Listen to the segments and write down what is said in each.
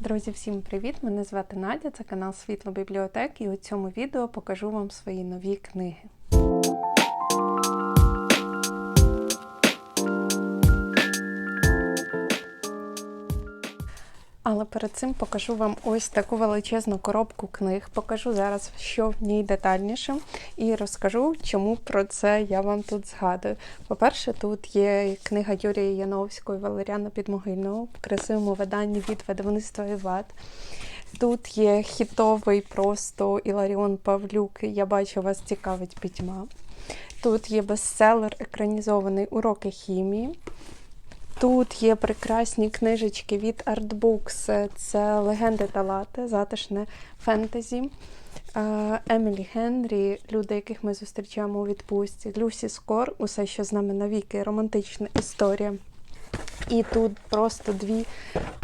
Друзі, всім привіт! Мене звати Надя, це канал Світло Бібліотек, і у цьому відео покажу вам свої нові книги. Але перед цим покажу вам ось таку величезну коробку книг. Покажу зараз, що в ній детальніше, і розкажу, чому про це я вам тут згадую. По-перше, тут є книга Юрія Яновського Валеріана Підмогильного в красивому виданні від видавництва Іват. Тут є хітовий просто Іларіон Павлюк. Я бачу, вас цікавить пітьма. Тут є бестселер екранізований Уроки хімії. Тут є прекрасні книжечки від Artbooks. Це легенди та лати, затишне фентезі. Емілі Генрі, люди, яких ми зустрічаємо у відпустці. Люсі Скор, усе, що з нами навіки, романтична історія. І тут просто дві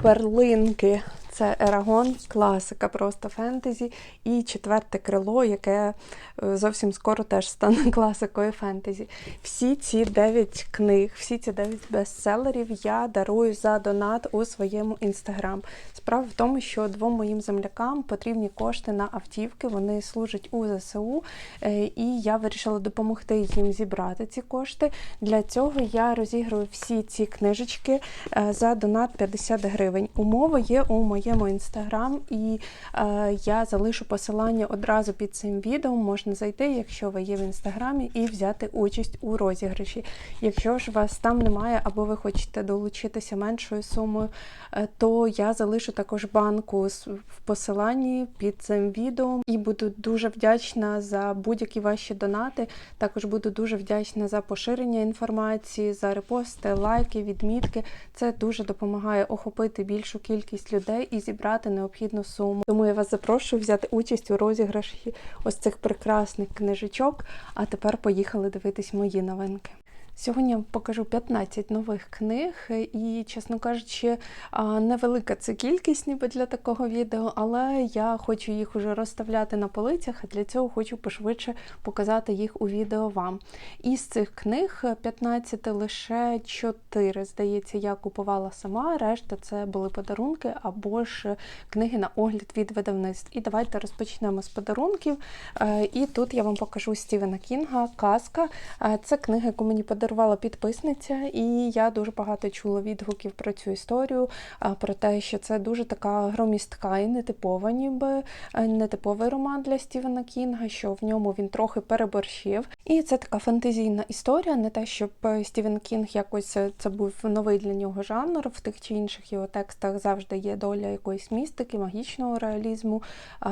перлинки. Це Ерагон, класика, просто фентезі, і четверте крило, яке е, зовсім скоро теж стане класикою фентезі. Всі ці дев'ять книг, всі ці дев'ять бестселерів я дарую за донат у своєму інстаграм. Справа в тому, що двом моїм землякам потрібні кошти на автівки, вони служать у ЗСУ, е, і я вирішила допомогти їм зібрати ці кошти. Для цього я розіграю всі ці книжечки е, за донат 50 гривень. Умова є у моєму інстаграм, і е, я залишу посилання одразу під цим відео. Можна зайти, якщо ви є в інстаграмі, і взяти участь у розіграші. Якщо ж вас там немає, або ви хочете долучитися меншою сумою, е, то я залишу також банку в посиланні під цим відео і буду дуже вдячна за будь-які ваші донати. Також буду дуже вдячна за поширення інформації, за репости, лайки, відмітки. Це дуже допомагає охопити більшу кількість людей і зібрати необхідну суму. Тому я вас запрошую взяти участь у розіграші ось цих прекрасних книжечок. А тепер поїхали дивитись мої новинки. Сьогодні я покажу 15 нових книг, і, чесно кажучи, невелика це кількість ніби для такого відео, але я хочу їх уже розставляти на полицях, а для цього хочу пошвидше показати їх у відео вам. Із цих книг 15 лише 4, здається, я купувала сама, решта це були подарунки або ж книги на огляд від видавництв. І давайте розпочнемо з подарунків. Е, і тут я вам покажу Стівена Кінга, Казка. Е, це книга, яку мені подарували подарувала підписниця, і я дуже багато чула відгуків про цю історію, про те, що це дуже така громістка і нетипова, ніби е, нетиповий роман для Стівена Кінга, що в ньому він трохи переборщив. І це така фантазійна історія, не те, щоб е, Стівен Кінг якось е, це був новий для нього жанр. В тих чи інших його текстах завжди є доля якоїсь містики, магічного реалізму,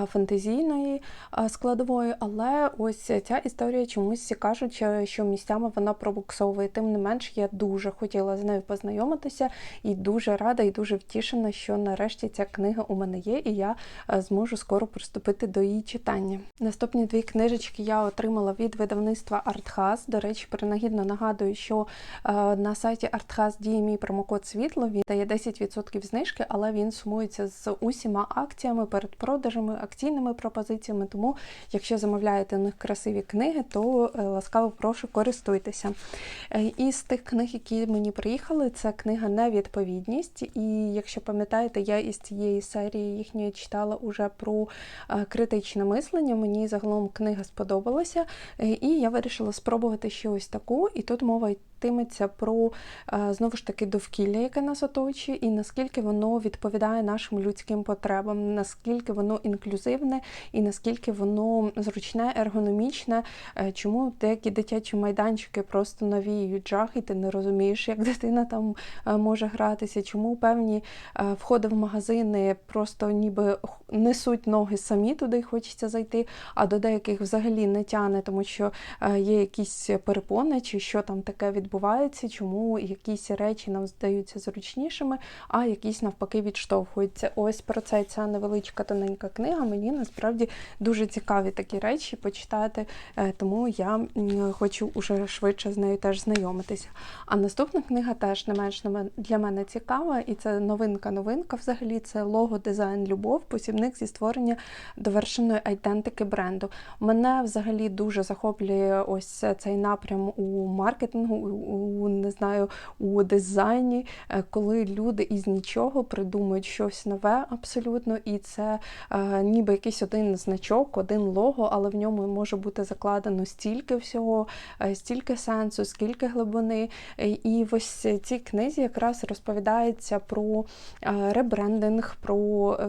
фантазійної складової. Але ось ця історія чомусь кажуть, що місцями вона пробуксовує застосовує. Тим не менш, я дуже хотіла з нею познайомитися і дуже рада і дуже втішена, що нарешті ця книга у мене є, і я е, зможу скоро приступити до її читання. Наступні дві книжечки я отримала від видавництва Артхаз. До речі, принагідно нагадую, що е, на сайті Артхаз діє мій промокод світло. Він дає 10% знижки, але він сумується з усіма акціями, передпродажами, акційними пропозиціями. Тому, якщо замовляєте у них красиві книги, то е, ласкаво прошу користуйтеся. Е, із тих книг, які мені приїхали, це книга Невідповідність. І якщо пам'ятаєте, я із цієї серії їхньої читала уже про е, критичне мислення. Мені загалом книга сподобалася, е, і я вирішила спробувати ще ось таку. І тут мова йтиметься про знову ж таки довкілля, яке нас оточує, і наскільки воно відповідає нашим людським потребам, наскільки воно інклюзивне і наскільки воно зручне, ергономічне, чому деякі дитячі майданчики просто навіюють жах, і ти не розумієш, як дитина там може гратися, чому певні входи в магазини просто ніби несуть ноги самі туди хочеться зайти, а до деяких взагалі не тяне, тому що є якісь перепони, чи що там таке відбувається відбувається, чому якісь речі нам здаються зручнішими, а якісь навпаки відштовхуються. Ось про це ця невеличка тоненька книга. Мені насправді дуже цікаві такі речі почитати, е, тому я хочу уже швидше з нею теж знайомитися. А наступна книга теж не менш для мене цікава, і це новинка-новинка взагалі це лого дизайн любов, посібник зі створення довершеної айдентики бренду. Мене взагалі дуже захоплює ось цей напрям у маркетингу у не знаю, у дизайні, е, коли люди із нічого придумують щось нове абсолютно, і це е, ніби якийсь один значок, один лого, але в ньому може бути закладено стільки всього, е, стільки сенсу, скільки глибини. Е, І ось цій книзі якраз розповідається про ребрендинг, про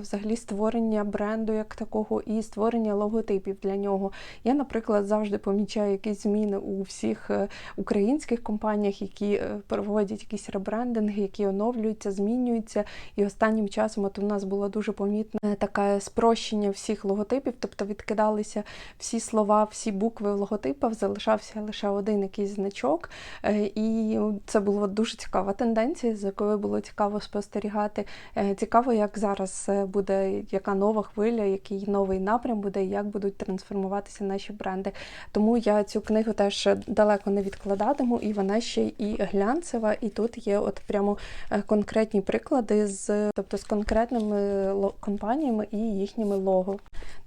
взагалі створення бренду як такого і створення логотипів для нього. Я, наприклад, завжди помічаю якісь зміни у всіх українських компаніях, які е, проводять якісь ребрендинги, які оновлюються, змінюються. І останнім часом от у нас було дуже помітне таке спрощення всіх логотипів, тобто відкидалися всі слова, всі букви в логотипах, залишався лише один якийсь значок. Е, І це була дуже цікава тенденція, з якою було цікаво спостерігати. Е, Цікаво, як зараз буде яка нова хвиля, який новий напрям буде, як будуть трансформуватися наші бренди. Тому я цю книгу теж далеко не відкладатиму, і вона ще і глянцева. І тут є от прямо е, конкретні приклади з, тобто з конкретними компаніями і їхніми лого.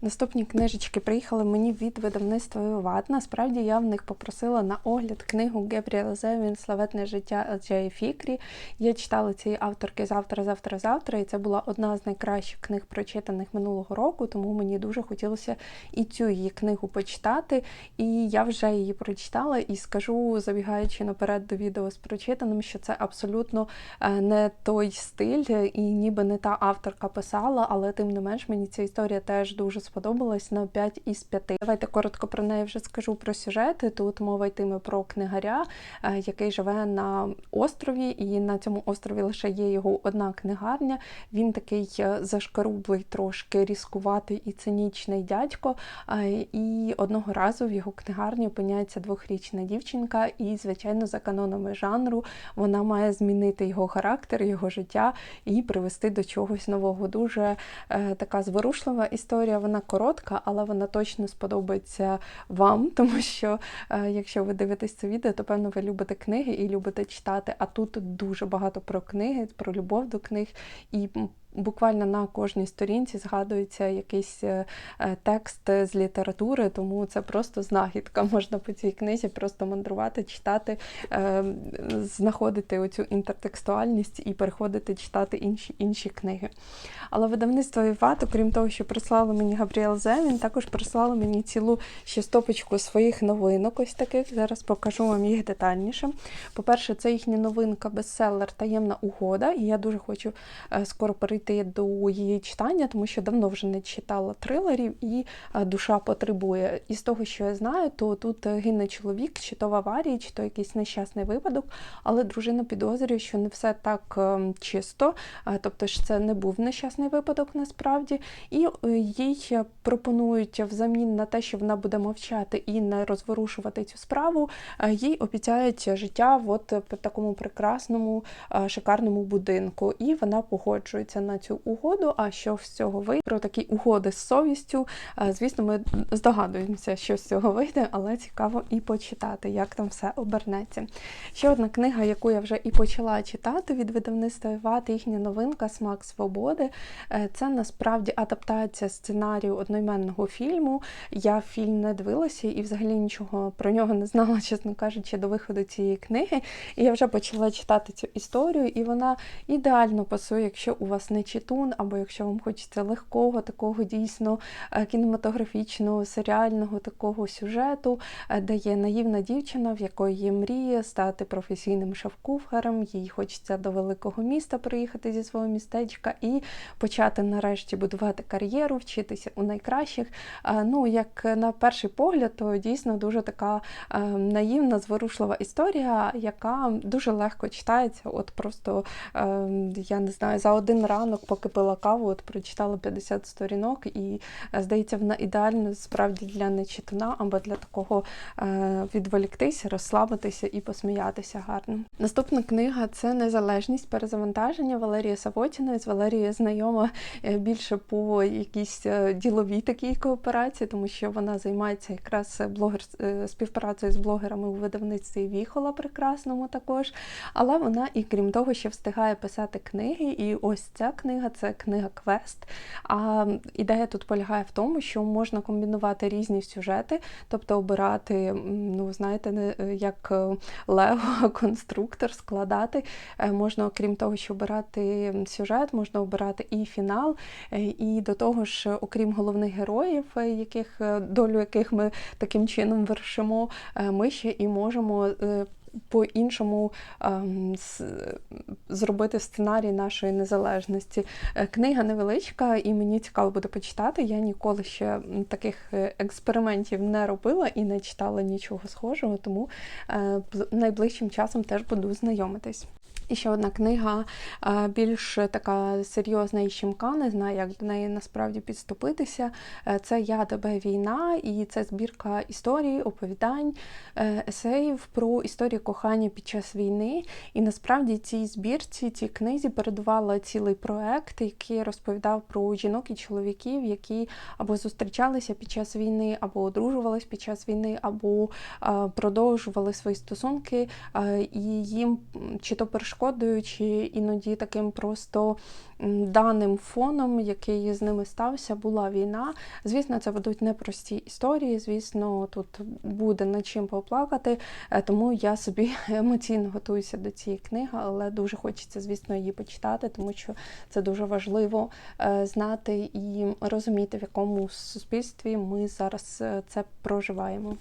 Наступні книжечки приїхали мені від видавництва Виват. Насправді я в них попросила на огляд книгу Гебріел Зевін Славетне життя Елджеї Фікрі. Я читала цієї авторки завтра, завтра, завтра, і це була одна з найкращих книг, прочитаних минулого року, тому мені дуже хотілося і цю її книгу почитати. І я вже її прочитала і скажу, забігаючи наперед до відео з прочитаним, що це абсолютно е, не той стиль, і ніби не та авторка писала, але тим не менш мені ця історія теж дуже сподобалась на 5 із 5. Давайте коротко про неї вже скажу про сюжети. Тут мова йтиме про книгаря, е, який живе на острові, і на цьому острові лише є його одна книгарня. Він такий е, зашкарублий, трошки різкуватий і цинічний дядько. І одного разу в його книгарні опиняється двохрічна дівчинка, і, звичайно, за канонами жанру вона має змінити його характер, його життя і привести до чогось нового. Дуже е, така зворушлива історія. Вона коротка, але вона точно сподобається вам, тому що е, якщо ви дивитесь це відео, то певно ви любите книги і любите читати. А тут дуже багато про книги, про любов до книг і. Буквально на кожній сторінці згадується якийсь е, е, текст з літератури, тому це просто знахідка. Можна по цій книзі просто мандрувати, читати, е, знаходити оцю інтертекстуальність і переходити читати інші інші книги. Але видавництво Віват, окрім того, що прислали мені Габріел Земін, також прислали мені цілу ще стопочку своїх новинок. Ось таких. Зараз покажу вам їх детальніше. По-перше, це їхня новинка бестселер Таємна угода. І я дуже хочу скоро перейти до її читання, тому що давно вже не читала трилерів, і е, душа потребує. І з того, що я знаю, то тут е, гине чоловік, чи то в аварії, чи то якийсь нещасний випадок, але дружина підозрює, що не все так е, чисто, тобто ж це не був нещасний випадок насправді, і їй пропонують взамін на те, що вона буде мовчати і не розворушувати цю справу, їй обіцяють життя в такому прекрасному, шикарному будинку. І вона погоджується на цю угоду. А що з цього вийде? Про такі угоди з совістю. Звісно, ми здогадуємося, що з цього вийде, але цікаво і почитати, як там все обернеться. Ще одна книга, яку я вже і почала читати від видавництва Іват, їхня новинка Смак свободи. Е, Це насправді адаптація сценарію одноіменного фільму. Я фільм не дивилася і взагалі нічого про нього не знала, чесно кажучи, до виходу цієї книги. І я вже почала читати цю історію, і вона ідеально пасує, якщо у вас не читун, або якщо вам хочеться легкого, такого дійсно е, кінематографічного, серіального такого сюжету, е, де є наївна дівчина, в якої є мрія стати професійним шеф-кухарем, їй хочеться до великого міста приїхати зі свого містечка і почати нарешті будувати кар'єру, вчитися у найкращих. Е, Ну, як на перший погляд, то дійсно дуже така наївна, зворушлива історія, яка дуже легко читається. От просто е, я не знаю, за один ранок, поки пила каву, от прочитала 50 сторінок, і е, здається, вона ідеальна справді для нечитуна або для такого е, відволіктися, розслабитися і посміятися гарно. Наступна книга це незалежність перезавантаження Валерія Савотіної. З Валерією знайома е, більше по якійсь діловій такій кооперації, тому що вона займається якраз блогер співпрацею з блогерами у видавництві Віхола прекрасному також. Але вона і крім того, ще встигає писати книги. І ось ця книга це книга Квест. А ідея тут полягає в тому, що можна комбінувати різні сюжети, тобто обирати, ну, знаєте, е, як е, Лего конструктор складати. Е, Можна, окрім того, що обирати сюжет, можна обирати і фінал, і до того ж, окрім головних героїв, яких долю яких ми таким чином вершимо, ми ще і можемо. По-іншому ем, зробити сценарій нашої незалежності. Е, Книга невеличка, і мені цікаво буде почитати. Я ніколи ще таких е, експериментів не робила і не читала нічого схожого, тому е, найближчим часом теж буду знайомитись. І ще одна книга е, більш така серйозна і щемка, не знаю, як до неї насправді підступитися. Е, Це Я тебе війна, і це збірка історій, оповідань, е, есеїв про історію кохання під час війни. І насправді цій збірці, цій книзі передувала цілий проект, який розповідав про жінок і чоловіків, які або зустрічалися під час війни, або одружувались під час війни, або продовжували свої стосунки, і їм чи то перешкодою, чи іноді таким просто даним фоном, який з ними стався, була війна. Звісно, це будуть непрості історії. Звісно, тут буде над чим поплакати, е, тому я собі емоційно готуюся до цієї книги, але дуже хочеться, звісно, її почитати, тому що це дуже важливо е, знати і розуміти, в якому суспільстві ми зараз е, це проживаємо.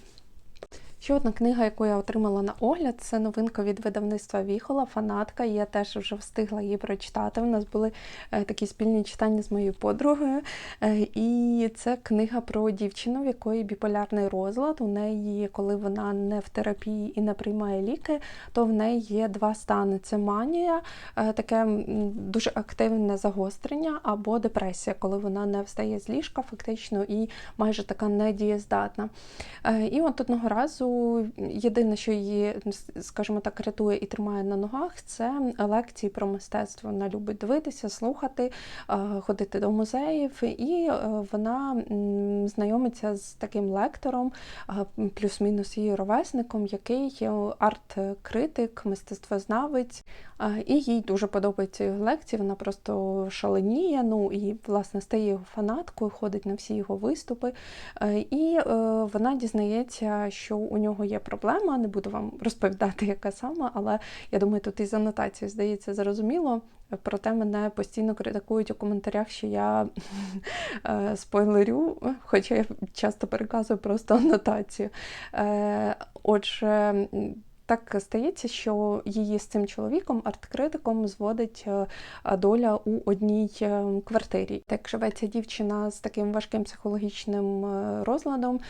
Ще одна книга, яку я отримала на огляд, це новинка від видавництва Віхола, фанатка. Я теж вже встигла її прочитати. У нас були е, такі спільні читання з моєю подругою. Е, і це книга про дівчину, в якої біполярний розлад. У неї, коли вона не в терапії і не приймає ліки, то в неї є два стани: це манія, е, таке дуже активне загострення, або депресія, коли вона не встає з ліжка, фактично, і майже така недієздатна. І от одного разу єдине, що її, скажімо так, рятує і тримає на ногах, це лекції про мистецтво. Вона любить дивитися, слухати, е, ходити до музеїв, і е, вона знайомиться з таким лектором, е, плюс-мінус її ровесником, який є арт-критик, мистецтвознавець. І їй дуже подобаються його лекції. Вона просто шаленіє. Ну і власне стає його фанаткою, ходить на всі його виступи. І вона дізнається, що у нього є проблема. Не буду вам розповідати, яка сама, але я думаю, тут із анотацією, здається зрозуміло. Проте мене постійно критикують у коментарях, що я е, спойлерю, хоча я часто переказую просто анотацію. Е, Отже, так стається, що її з цим чоловіком, арт-критиком, зводить е, доля у одній е, квартирі. Так живе ця дівчина з таким важким психологічним е, розладом,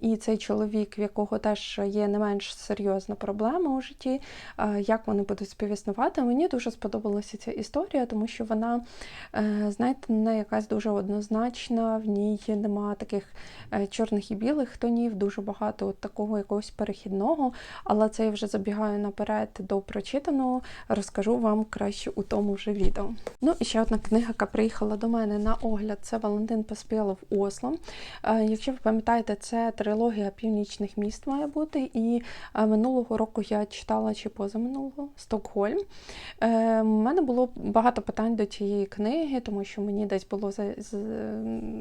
і цей чоловік, в якого теж є не менш серйозна проблема у житті, як вони будуть співіснувати. Мені дуже сподобалася ця історія, тому що вона, знаєте, не якась дуже однозначна, в ній нема таких чорних і білих тонів, дуже багато такого якогось перехідного, але це я вже забігаю наперед до прочитаного, розкажу вам краще у тому же відео. Ну і ще одна книга, яка приїхала до мене на огляд, це Валентин Поспєлов Осло. Е, Якщо ви пам'ятаєте, це трилогія північних міст має бути. І е, минулого року я читала чи позаминулого Стокгольм. Е, У мене було багато питань до цієї книги, тому що мені десь було за-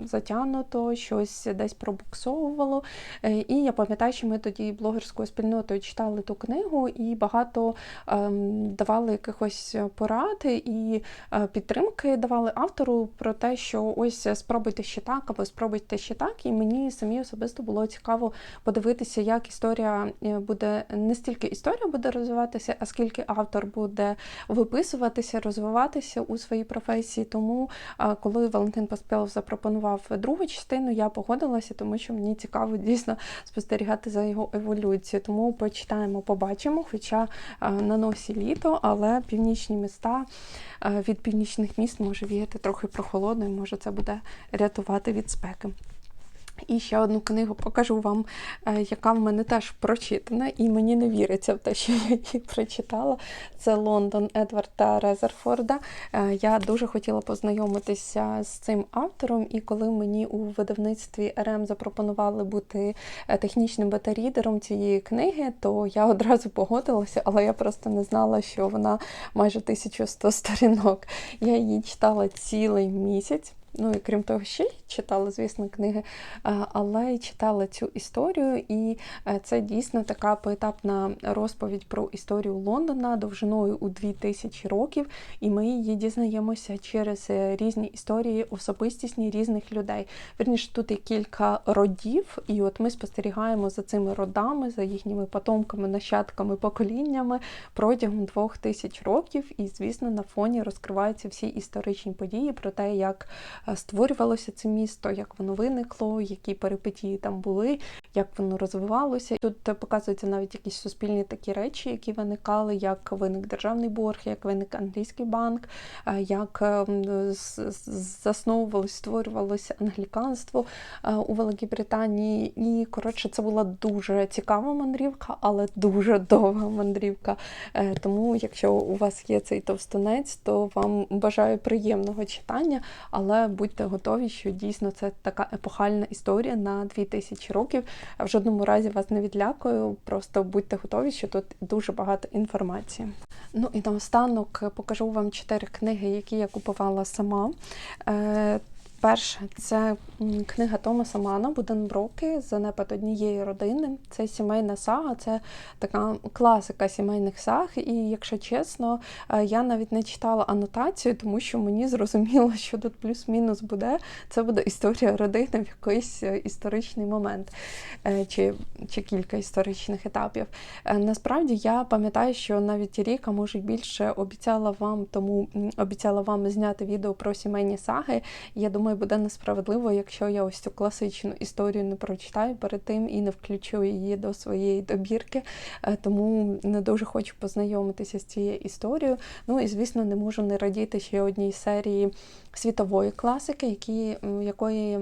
затягнуто, щось десь пробуксовувало. Е, І я пам'ятаю, що ми тоді блогерською спільнотою читали ту книгу і багато ем, давали якихось порад і е, підтримки давали автору про те, що ось спробуйте ще так, або спробуйте ще так. І мені самі особисто було цікаво подивитися, як історія е, буде не стільки історія буде розвиватися, а скільки автор буде виписуватися, розвиватися у своїй професії. Тому, е, коли Валентин Поспєлов запропонував другу частину, я погодилася, тому що мені цікаво дійсно спостерігати за його еволюцією. Тому почитаємо, побачимо. Хоча е, на носі літо, але північні міста е, від північних міст може віяти трохи прохолодно, і може це буде рятувати від спеки. І ще одну книгу покажу вам, е, яка в мене теж прочитана, і мені не віриться в те, що я її прочитала. Це Лондон Едварда Резерфорда. Е, Я дуже хотіла познайомитися з цим автором, і коли мені у видавництві РМ запропонували бути е, технічним бета-рідером цієї книги, то я одразу погодилася, але я просто не знала, що вона майже 1100 сторінок. Я її читала цілий місяць. Ну і крім того, ще читала, звісно, книги, е, але й читала цю історію, і е, це дійсно така поетапна розповідь про історію Лондона довжиною у 2000 років, і ми її дізнаємося через е, різні історії, особистісні різних людей. Вірніше, тут є кілька родів, і от ми спостерігаємо за цими родами, за їхніми потомками, нащадками, поколіннями протягом двох тисяч років. І, звісно, на фоні розкриваються всі історичні події про те, як створювалося це місто, як воно виникло, які перипетії там були, як воно розвивалося. Тут е, показуються навіть якісь суспільні такі речі, які виникали, як виник державний борг, як виник англійський банк, е, як е, м, з- з- засновувалось, створювалося англіканство е, у Великій Британії. І коротше, це була дуже цікава мандрівка, але дуже довга мандрівка. Е, Тому, якщо у вас є цей товстунець, то вам бажаю приємного читання, але будьте готові, що дійсно це така епохальна історія на 2000 років. В жодному разі вас не відлякую, просто будьте готові, що тут дуже багато інформації. Ну і наостанок покажу вам чотири книги, які я купувала сама. Перше, це книга Томаса Мана Буденброки Занепад однієї родини. Це сімейна сага, це така класика сімейних саг. І якщо чесно, е, я навіть не читала анотацію, тому що мені зрозуміло, що тут плюс-мінус буде. Це буде історія родини в якийсь е, історичний момент е, чи, чи кілька історичних етапів. Насправді я пам'ятаю, що навіть рік, а може більше, обіцяла вам, тому обіцяла вам зняти відео про сімейні саги. Я думаю, буде несправедливо, якщо я ось цю класичну історію не прочитаю перед тим і не включу її до своєї добірки. Е, Тому не дуже хочу познайомитися з цією історією. Ну і звісно, не можу не радіти ще одній серії світової класики, які, якої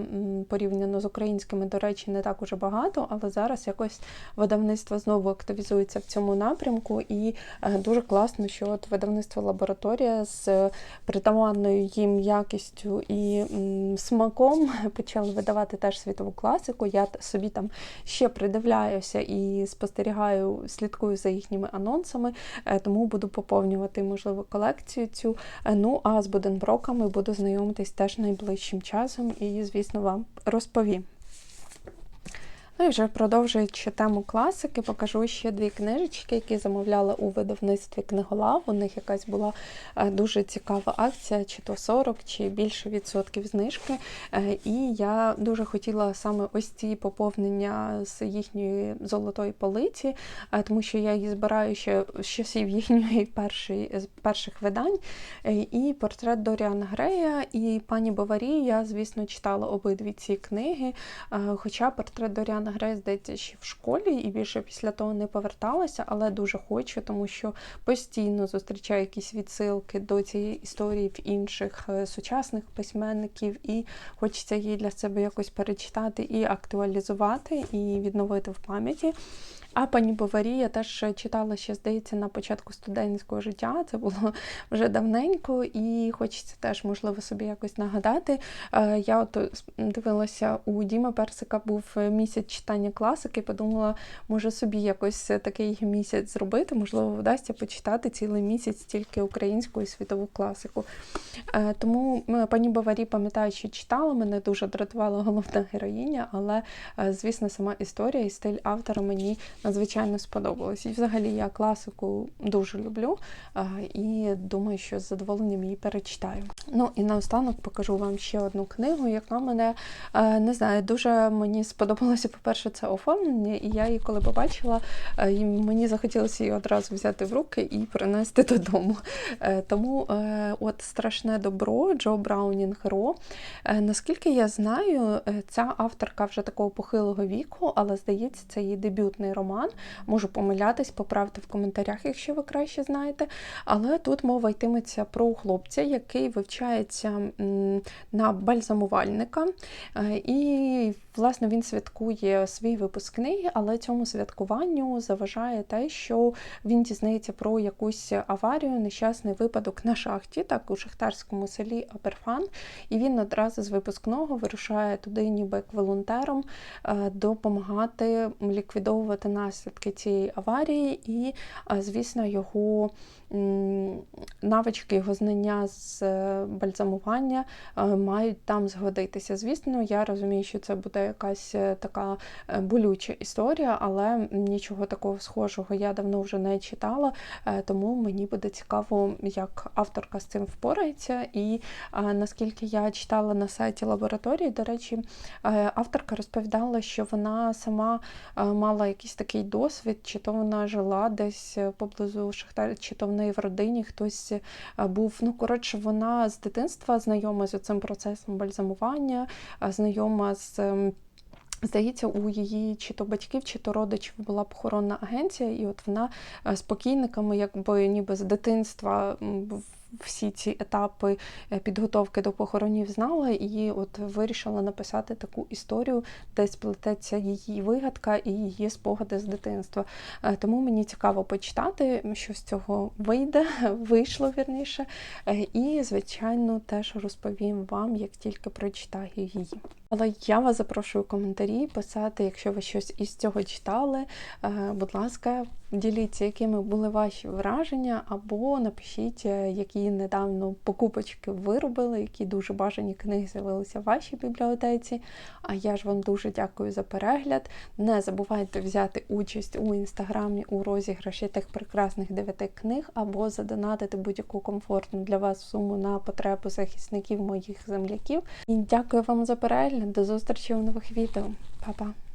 порівняно з українськими, до речі, не так уже багато, але зараз якось видавництво знову активізується в цьому напрямку, і е, дуже класно, що от видавництво лабораторія з притаманною їм якістю і смаком почали видавати теж світову класику. Я собі там ще придивляюся і спостерігаю, слідкую за їхніми анонсами, е, тому буду поповнювати, можливо, колекцію цю. Е, Ну а з Буденброками буду знайомитись теж найближчим часом і, звісно, вам розповім. Ну і вже продовжуючи тему класики, покажу ще дві книжечки, які замовляла у видавництві книголав. У них якась була е, дуже цікава акція, чи то 40, чи більше відсотків знижки. Е, І я дуже хотіла саме ось ці поповнення з їхньої золотої полиці, е, тому що я її збираю ще з часів їхньої першої, перших видань. І портрет Доріана Грея і пані Баварі. Я, звісно, читала обидві ці книги. Хоча портрет Доріана Грея, здається, ще в школі і більше після того не поверталася, але дуже хочу, тому що постійно зустрічаю якісь відсилки до цієї історії в інших е, сучасних письменників, і хочеться її для себе якось перечитати і актуалізувати, і відновити в пам'яті. А пані Баварі я теж читала ще, здається, на початку студентського життя. Це було вже давненько, і хочеться теж, можливо, собі якось нагадати. Е, Я от дивилася у Діма Персика був місяць читання класики, подумала, може собі якось такий місяць зробити, можливо, вдасться почитати цілий місяць тільки українську і світову класику. Е, Тому пані Баварі, пам'ятаю, що читала, мене дуже дратувала головна героїня, але, е, звісно, сама історія і стиль автора мені надзвичайно сподобалось. І взагалі я класику дуже люблю е, і думаю, що з задоволенням її перечитаю. Ну і наостанок покажу вам ще одну книгу, яка мене е, не знаю, дуже мені сподобалася, по-перше, це оформлення, і я її коли побачила, е, мені захотілося її одразу взяти в руки і принести додому. Е, Тому е, от страшне добро Джо Браунінг Ро. Наскільки я знаю, ця авторка вже такого похилого віку, але здається, це її дебютний роман. Можу помилятись, поправте в коментарях, якщо ви краще знаєте. Але тут мова йтиметься про хлопця, який вивчається на бальзамувальника. І, власне, він святкує свій випускний, але цьому святкуванню заважає те, що він дізнається про якусь аварію, нещасний випадок на шахті, так у шахтарському селі Аберфан. І він одразу з випускного вирушає туди, ніби як волонтером, е, допомагати ліквідовувати наслідки цієї аварії. І, е, звісно, його навички, його знання з е, бальзамування мають там згодитися. Звісно, я розумію, що це буде якась е, така е, болюча історія, але нічого такого схожого я давно вже не читала, е, тому мені буде цікаво, як авторка з цим впорається. І наскільки я читала на сайті лабораторії, до речі, авторка розповідала, що вона сама мала якийсь такий досвід, чи то вона жила десь поблизу Шахтаря, чи то в неї в родині хтось був. Ну, коротше, вона з дитинства знайома з цим процесом бальзамування, знайома з. Здається, у її чи то батьків, чи то родичів була похоронна агенція, і от вона спокійниками, якби ніби з дитинства в- всі ці етапи е, підготовки до похоронів знала, і от вирішила написати таку історію, де сплететься її вигадка і її спогади з дитинства. Е, Тому мені цікаво почитати, що з цього вийде, вийшло вірніше. Е, І, звичайно, теж розповім вам, як тільки прочитаю її. Але я вас запрошую в коментарі писати, якщо ви щось із цього читали. Будь ласка, діліться, якими були ваші враження, або напишіть, е, які недавно покупочки ви робили, які дуже бажані книги з'явилися в вашій бібліотеці. А я ж вам дуже дякую за перегляд. Не забувайте взяти участь у інстаграмі у розіграші тих прекрасних дев'яти книг, або задонатити будь-яку комфортну для вас суму на потребу захисників моїх земляків. І дякую вам за перегляд. До зустрічі у нових відео. Па-па!